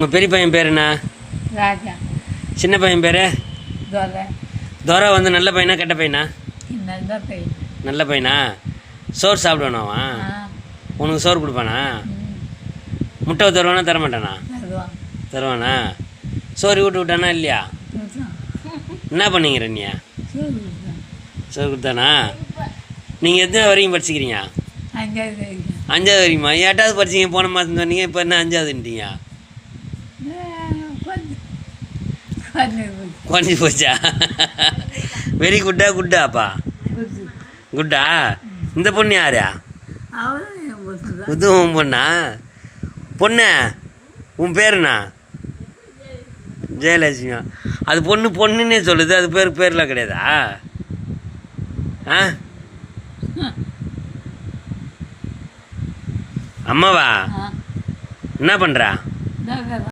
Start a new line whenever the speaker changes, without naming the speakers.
உங்கள் பெரிய பையன் பேர் என்ன?
ராஜா.
சின்ன பையன் பேர்?
துரை.
வந்து நல்ல பையனா கெட்ட பையனா?
நல்ல பையன்.
நல்ல பையனா? சோறு சாப்பிடுவானா அவன்? உனக்கு சோறு கொடுப்பானா? முட்டை தருவானா தர மாட்டானா
தருவான்?
சோறு விட்டு விட்டானா இல்லையா? என்ன பண்ணீங்க நீ
சோறு கொடுத்தான்.
நீங்கள் எத்தனை வரைக்கும் படிச்சுக்கிறீங்க?
அஞ்சாவது வரைக்குமா.
எட்டாவது படிச்சீங்க? போன மாதம் சொன்னீங்க இப்போ என்ன அஞ்சாவதுன்ட்டீங்க? குறைஞ்சி போச்சா வெரி குட்டா குட்டாப்பா குட்டா இந்த பொண்ணு யாரா? இது உன் பொண்ணா? பொண்ணு? உன் பேருண்ணா ஜெயலட்சுமியா அது பொண்ணு பொண்ணுன்னே சொல்லுது அது பேர் பேர்லாம் கிடையாதா? ஆ? அம்மாவா? என்ன பண்ணுறா